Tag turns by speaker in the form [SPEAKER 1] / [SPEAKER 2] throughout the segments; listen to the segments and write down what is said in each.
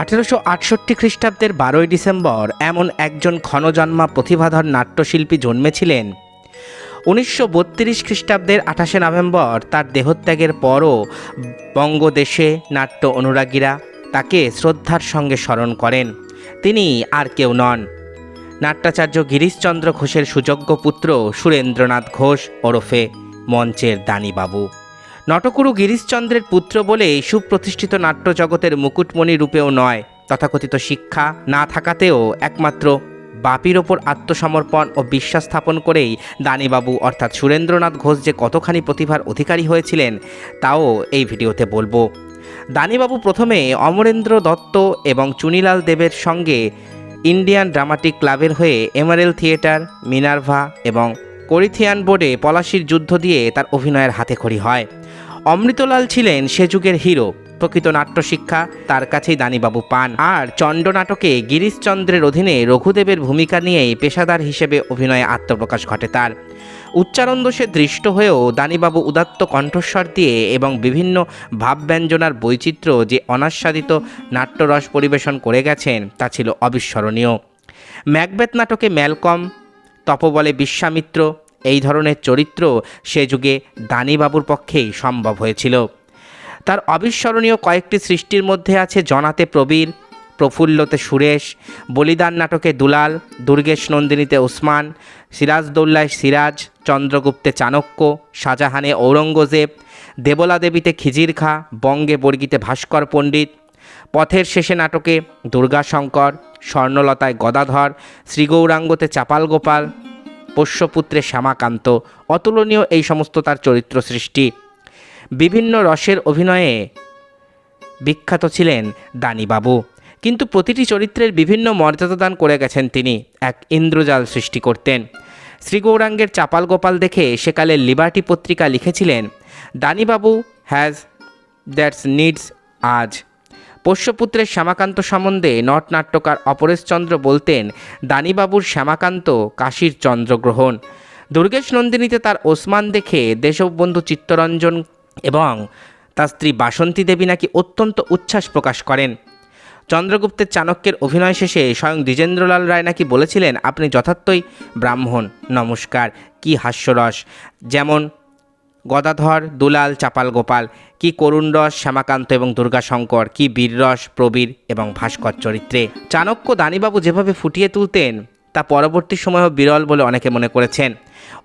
[SPEAKER 1] আঠেরোশো আটষট্টি খ্রিস্টাব্দের বারোই ডিসেম্বর এমন একজন ক্ষণজন্মা প্রতিভাধর নাট্যশিল্পী জন্মেছিলেন। উনিশশো বত্রিশ খ্রিস্টাব্দের আঠাশে নভেম্বর তার দেহত্যাগের পরও বঙ্গদেশে নাট্য অনুরাগীরা তাকে শ্রদ্ধার সঙ্গে স্মরণ করেন। তিনি আর কেউ নন। নাট্যাচার্য গিরিশচন্দ্র ঘোষের সুযোগ্য পুত্র সুরেন্দ্রনাথ ঘোষ ওরফে মঞ্চের দানিবাবু। নটকুরু গিরিশচন্দ্রের পুত্র বলে সুপ্রতিষ্ঠিত নাট্য জগতের মুকুটমণি রূপেও নয়। তথাকথিত শিক্ষা না থাকাতেও একমাত্র বাপির ওপর আত্মসমর্পণ ও বিশ্বাস স্থাপন করেই দানিবাবু অর্থাৎ সুরেন্দ্রনাথ ঘোষ যে কতখানি প্রতিভার অধিকারী হয়েছিলেন, তাও এই ভিডিওতে বলব। দানিবাবু প্রথমে অমরেন্দ্র দত্ত এবং চুনিলাল দেবের সঙ্গে ইন্ডিয়ান ড্রামাটিক ক্লাবের হয়ে এমারেল থিয়েটার, মিনার্ভা এবং করিথিয়ান বোর্ডে পলাশির যুদ্ধ দিয়ে তার অভিনয়ের হাতেখড়ি হয়। অমৃতলাল ছিলেন সে যুগের হিরো, প্রকৃত নাট্যশিক্ষা, তার কাছেই দানিবাবু পান। আর চণ্ড নাটকে গিরিশচন্দ্রের অধীনে রঘুদেবের ভূমিকা নিয়েই পেশাদার হিসেবে অভিনয়ে আত্মপ্রকাশ ঘটে তার। উচ্চারণ দোষে দৃষ্ট হয়েও দানিবাবু উদাত্ত কণ্ঠস্বর দিয়ে এবং বিভিন্ন ভাবব্যঞ্জনার বৈচিত্র্য যে অনাস্বাদিত নাট্যরস পরিবেশন করে গেছেন, তা ছিল অবিস্মরণীয়। ম্যাকবেথ নাটকে ম্যালকম, তপবলে বিশ্বামিত্র এই ধরনের চরিত্র সে যুগে দানিবাবুর পক্ষেই সম্ভব হয়েছিল। তার অবিস্মরণীয় কয়েকটি সৃষ্টির মধ্যে আছে জনাতে প্রবীর, প্রফুল্লতে সুরেশ, বলিদান নাটকে দুলাল, দুর্গেশ নন্দিনীতে ওসমান সিরাজদৌল্লায় সিরাজ, চন্দ্রগুপ্তে চাণক্য, শাহজাহানে ঔরঙ্গজেব দেবলা দেবীতে খিজির খা বঙ্গে বর্গিতে ভাস্কর পণ্ডিত, পথের শেষে নাটকে দুর্গাশঙ্কর, স্বর্ণলতায় গদাধর, শ্রীগৌরাঙ্গতে চাপাল গোপাল পোষ্যপুত্রে শ্যামাকান্ত অতুলনীয় এই সমস্ত তার চরিত্র সৃষ্টি। বিভিন্ন রসের অভিনয়ে বিখ্যাত ছিলেন দানিবাবু। কিন্তু প্রতিটি চরিত্রের বিভিন্ন মর্যাদা দান করে গেছেন তিনি, এক ইন্দ্রজাল সৃষ্টি করতেন। শ্রী গৌরাঙ্গের চাপাল গোপাল দেখে সেকালের লিবার্টি পত্রিকা লিখেছিলেন, দানিবাবু হ্যাজ দ্যাটস নিডস আজ। পোষ্যপুত্রের শ্যামাকান্ত সম্বন্ধে নট নাট্যকার অপরেশচন্দ্র বলতেন, দানিবাবুর শ্যামাকান্ত কাশীর চন্দ্রগ্রহণ। দুর্গেশ নন্দিনীতে তার ওসমান দেখে দেশবন্ধু চিত্তরঞ্জন এবং তার স্ত্রী বাসন্তী দেবী নাকি অত্যন্ত উচ্ছ্বাস প্রকাশ করেন। চন্দ্রগুপ্তের চাণক্যের অভিনয় শেষে স্বয়ং দ্বিজেন্দ্রলাল রায় নাকি বলেছিলেন, আপনি যথার্থই ব্রাহ্মণ। নমস্কার। কি হাস্যরস। যেমন গদাধর, দুলাল, চাপাল গোপাল, কি করুণ রস, শ্যামাকান্ত এবং দুর্গাশঙ্কর, কি বীররস প্রবীর এবং ভাস্কর চরিত্রে। চাণক্য দানিবাবু যেভাবে ফুটিয়ে তুলতেন, তা পরবর্তী সময়েও বিরল বলে অনেকে মনে করেছেন।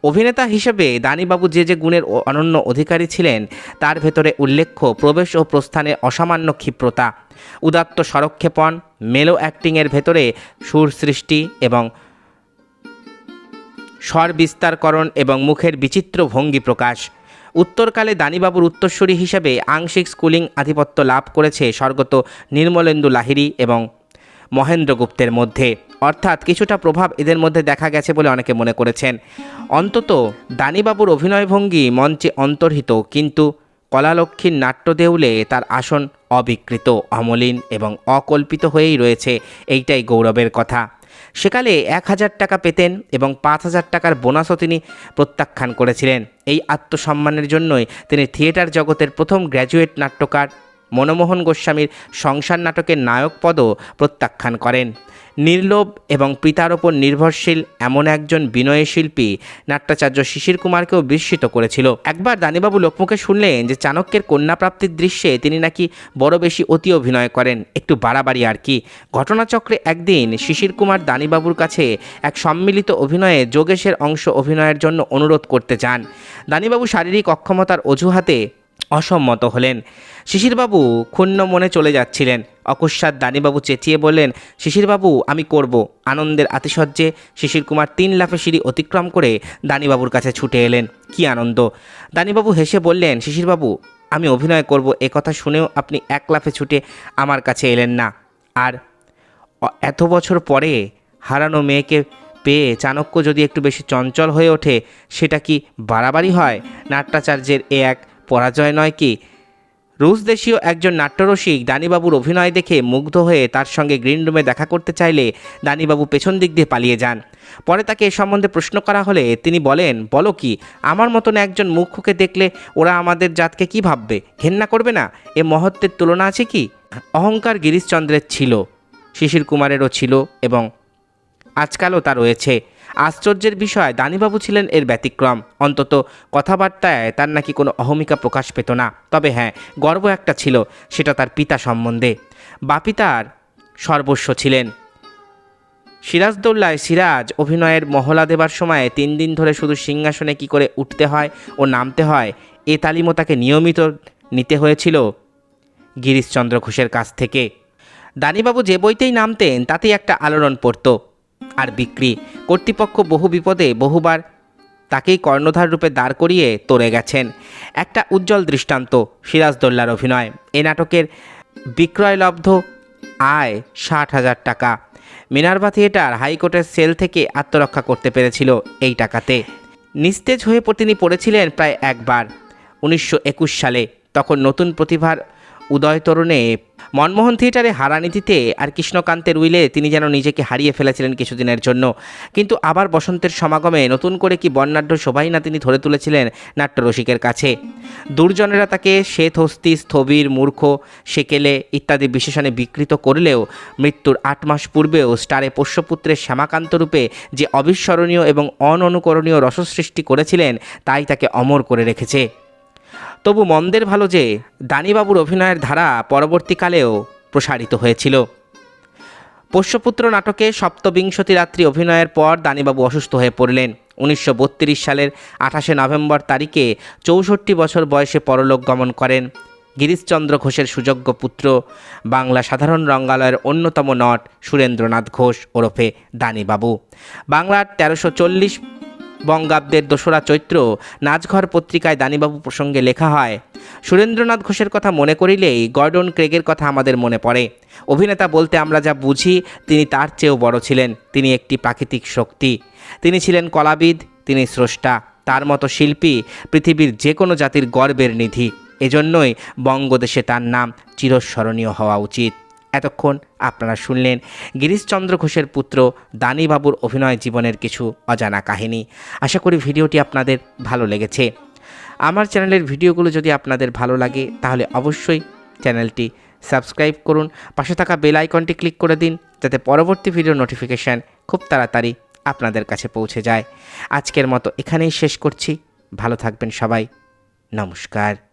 [SPEAKER 1] অভিনেতা হিসেবে দানিবাবু যে যে গুণের অনন্য অধিকারী ছিলেন, তার ভেতরে উল্লেখ্য প্রবেশ ও প্রস্থানে অসামান্য ক্ষিপ্রতা, উদাত্ত স্বরক্ষেপণ, মেলো অ্যাক্টিংয়ের ভেতরে সুর সৃষ্টি এবং স্বর বিস্তারকরণ এবং মুখের বিচিত্র ভঙ্গি প্রকাশ। উত্তরকালে দানিবাবুর উত্তরসূরি হিসেবে আংশিক স্কুলিং আধিপত্য লাভ করেছে স্বর্গত নির্মলেন্দু লাহিড়ী এবং মহেন্দ্রগুপ্তের মধ্যে। অর্থাৎ কিছুটা প্রভাব এদের মধ্যে দেখা গেছে বলে অনেকে মনে করেছেন। অন্তত দানিবাবুর অভিনয়ভঙ্গি মঞ্চে অন্তর্হিত, কিন্তু কলালক্ষ্মীর নাট্যদেউলে তার আসন অবিকৃত, অমলিন এবং অকল্পিত হয়েই রয়েছে, এইটাই গৌরবের কথা। সেকালে এক হাজার টাকা পেতেন এবং পাঁচ হাজার টাকার বোনাসও তিনি প্রত্যাখ্যান করেছিলেন। এই আত্মসম্মানের জন্যই তিনি থিয়েটার জগতের প্রথম গ্র্যাজুয়েট নাট্যকার মনমোহন গোস্বামীর সংসার নাটকের নায়ক পদও প্রত্যাখ্যান করেন। নির্লোভ এবং পিতার ওপর নির্ভরশীল এমন একজন বিনয়ী শিল্পী নাট্যাচার্য শিশির কুমারকেও বিস্মিত করেছিল। একবার দানিবাবু লোকমুখে শুনলেন যে চাণক্যের কন্যাপ্রাপ্তির দৃশ্যে তিনি নাকি বড় বেশি অতি অভিনয় করেন। একটু বাড়াবাড়ি আর কি। ঘটনাচক্রে একদিন শিশির কুমার দানিবাবুর কাছে এক সম্মিলিত অভিনয়ে যোগেশের অংশ অভিনয়ের জন্য অনুরোধ করতে চান দানিবাবু শারীরিক অক্ষমতার অজুহাতে অসম্মত হলেন। শিশিরবাবু ক্ষুণ্ণ মনে চলে যাচ্ছিলেন। অকস্মাৎ দানিবাবু চেঁচিয়ে বললেন, শিশিরবাবু, আমি করব। আনন্দের আতিশয্যে শিশির কুমার তিন লাফে সিঁড়ি অতিক্রম করে দানিবাবুর কাছে ছুটে এলেন। কি আনন্দ! দানিবাবু হেসে বললেন, শিশিরবাবু, আমি অভিনয় করব, এ কথা শুনেও আপনি এক লাফে ছুটে আমার কাছে এলেন না। আর এত বছর পরে হারানো মেয়েকে পেয়ে চাণক্য যদি একটু বেশি চঞ্চল হয়ে ওঠে, সেটা কি বাড়াবাড়ি হয়? নাট্যাচার্যের এ এক পরাজয় নয় কি? রুশ দেশীয় একজন নাট্যরসিক দানিবাবুর অভিনয় দেখে মুগ্ধ হয়ে তার সঙ্গে গ্রিন রুমে দেখা করতে চাইলে দানিবাবু পেছন দিক দিয়ে পালিয়ে যান। পরে তাকে এ সম্বন্ধে প্রশ্ন করা হলে তিনি বলেন, বলো কি, আমার মতন একজন মুখ্যকে দেখলে ওরা আমাদের জাতকে কি ভাববে? ঘেন্না করবে না? এ মহত্বের তুলনা আছে কি? অহংকার গিরিশচন্দ্রের ছিল, শিশির কুমারেরও ছিল এবং আজকালও তা রয়েছে। আশ্চর্যের বিষয়, দানিবাবু ছিলেন এর ব্যতিক্রম। অন্তত কথাবার্তায় তার নাকি কোনো অহমিকা প্রকাশ পেত না। তবে হ্যাঁ গর্ব একটা ছিল, সেটা তার পিতা সম্বন্ধে। বাপি তার সর্বস্ব ছিলেন। সিরাজদৌল্লায় সিরাজ অভিনয়ের মহলা দেবার সময়ে তিন দিন ধরে শুধু সিংহাসনে কি করে উঠতে হয় ও নামতে হয়, এ তালিমও তাকে নিয়মিত নিতে হয়েছিল গিরিশচন্দ্র ঘোষের কাছ থেকে। দানিবাবু যে বইতেই নামতেন, তাতেই একটা আলোড়ন পড়ত। আর বিক্রি। কর্তৃপক্ষ বহু বিপদে বহুবার তাকেই কর্ণধার রূপে দাঁড় করিয়ে তোরে গেছেন। একটা উজ্জ্বল দৃষ্টান্ত, সিরাজদৌল্লার অভিনয়। এ নাটকের বিক্রয়লব্ধ আয় ষাট হাজার টাকা। মিনার্ভা থিয়েটার হাইকোর্টের সেল থেকে আত্মরক্ষা করতে পেরেছিল এই টাকাতে। নিস্তেজ হয়ে তিনি পড়েছিলেন প্রায় একবার। উনিশশো একুশ সালে, তখন নতুন প্রতিভার উদয় তরুণে, মনমোহন থিয়েটারে হারানীতিতে আর কৃষ্ণকান্তের উইলে তিনি যেন নিজেকে হারিয়ে ফেলেছিলেন কিছুদিনের জন্য। কিন্তু আবার বসন্তের সমাগমে নতুন করে কি বর্ণাঢ্য শোভাই না তিনি ধরে তুলেছিলেন নাট্যরসিকের কাছে। দুর্জনেরা তাকে শ্বেত হস্তি, স্থবির, মূর্খ, সেকেলে ইত্যাদি বিশেষণে বিকৃত করলেও মৃত্যুর আট মাস পূর্বেও স্টারে পোষ্যপুত্রের শ্যামাকান্ত রূপে যে অবিস্মরণীয় এবং অননুকরণীয় রসসৃষ্টি করেছিলেন, তাই তাকে অমর করে রেখেছে। তবু মন্দের ভালো যে দানিবাবুর অভিনয়ের ধারা পরবর্তীকালেও প্রসারিত হয়েছিল। পোষ্যপুত্র নাটকে সপ্তবিংশতি রাত্রি অভিনয়ের পর দানিবাবু অসুস্থ হয়ে পড়লেন। উনিশশো বত্রিশ সালের আঠাশে নভেম্বর তারিখে চৌষট্টি বছর বয়সে পরলোক গমন করেন। গিরিশচন্দ্র ঘোষের সুযোগ্য পুত্র, বাংলা সাধারণ রঙ্গালয়ের অন্যতম নট সুরেন্দ্রনাথ ঘোষ ওরফে দানিবাবু। বাংলার তেরোশো চল্লিশ বঙ্গাব্দের দোসরা চৈত্র নাচঘর পত্রিকায় দানিবাবু প্রসঙ্গে লেখা হয়, সুরেন্দ্রনাথ ঘোষের কথা মনে করিলেই গর্ডন ক্রেগের কথা আমাদের মনে পড়ে। অভিনেতা বলতে আমরা যা বুঝি, তিনি তার চেয়েও বড় ছিলেন। তিনি একটি প্রাকৃতিক শক্তি। তিনি ছিলেন কলাবিদ, তিনি স্রষ্টা। তার মতো শিল্পী পৃথিবীর যে কোনো জাতির গর্বের নিধি। এজন্যই বঙ্গদেশে তার নাম চিরস্মরণীয় হওয়া উচিত। এতক্ষণ আপনারা শুনলেন গিরিশচন্দ্র ঘোষের পুত্র দানিবাবুর অভিনয় জীবনের কিছু অজানা কাহিনী। আশা করি ভিডিওটি আপনাদের ভালো লেগেছে। আমার চ্যানেলের ভিডিওগুলো যদি আপনাদের ভালো লাগে, তাহলে অবশ্যই চ্যানেলটি সাবস্ক্রাইব করুন। পাশে থাকা বেল আইকনটি ক্লিক করে দিন, যাতে পরবর্তী ভিডিও নোটিফিকেশান খুব তাড়াতাড়ি আপনাদের কাছে পৌঁছে যায়। আজকের মতো এখানেই শেষ করছি। ভালো থাকবেন সবাই। নমস্কার।